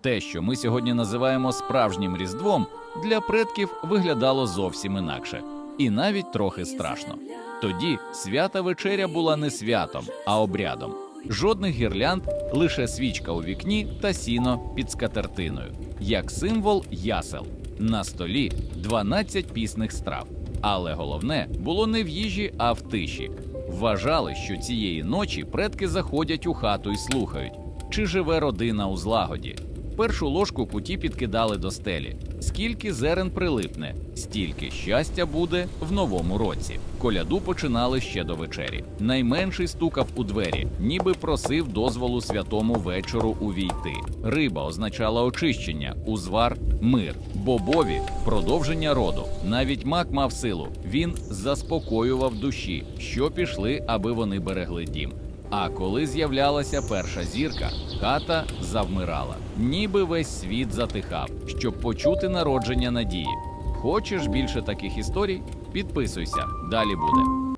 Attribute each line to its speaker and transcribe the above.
Speaker 1: Те, що ми сьогодні називаємо справжнім різдвом, для предків виглядало зовсім інакше, і навіть трохи страшно. Тоді свята вечеря була не святом, а обрядом. Жодних гірлянд, лише свічка у вікні та сіно під скатертиною, як символ ясел. На столі 12 пісних страв. Але головне було не в їжі, а в тиші. Вважали, що цієї ночі предки заходять у хату і слухають, чи живе родина у злагоді. Першу ложку куті підкидали до стелі. Скільки зерен прилипне, стільки щастя буде в новому році. Коляду починали ще до вечері. Найменший стукав у двері, ніби просив дозволу святому вечору увійти. Риба означала очищення, узвар мир, бобові продовження роду. Навіть мак мав силу. Він заспокоював душі, що пішли, аби вони берегли дім. А коли з'являлася перша зірка, хата завмирала, ніби весь світ затихав, щоб почути народження надії. Хочеш більше таких історій? Підписуйся, далі буде.